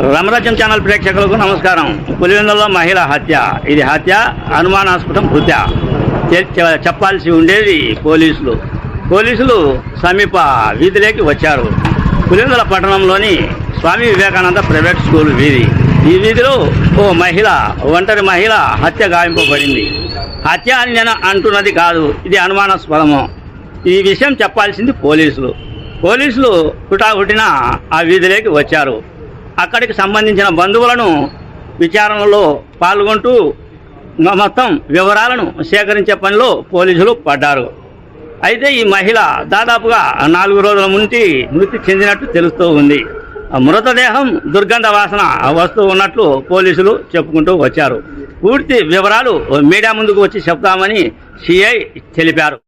Ramarajyam channel ప్రేక్షకులకు నమస్కారం. పులివెందులో మహిళ హత్య. ఇది హత్య అనుమానాస్పదం హృత్య చెప్పాల్సి ఉండేది పోలీసులు. పోలీసులు సమీప వీధిలోకి వచ్చారు. పులివెందుల పట్టణంలోని స్వామి వివేకానంద ప్రైవేట్ స్కూల్ వీధి. ఈ వీధిలో ఓ మహిళ ఒంటరి మహిళ హత్య గాయింపబడింది హత్య అని నేను అంటున్నది కాదు ఇది అనుమానాస్పదము. ఈ విషయం చెప్పాల్సింది పోలీసులు. పోలీసులు హుటాహుటిన ఆ వీధిలోకి వచ్చారు. అక్కడికి సంబంధించిన బంధువులను విచారణలో పాల్గొంటూ మొత్తం వివరాలను సేకరించే పనిలో పోలీసులు పడ్డారు. అయితే ఈ మహిళ దాదాపుగా నాలుగు రోజుల ముందు మృతి చెందినట్టు తెలుస్తూ ఉంది. మృతదేహం దుర్గంధ వాసన వస్తూ ఉన్నట్లు పోలీసులు చెప్పుకుంటూ వచ్చారు. పూర్తి వివరాలు మీడియా ముందుకు వచ్చి చెప్తామని సిఐ తెలిపారు.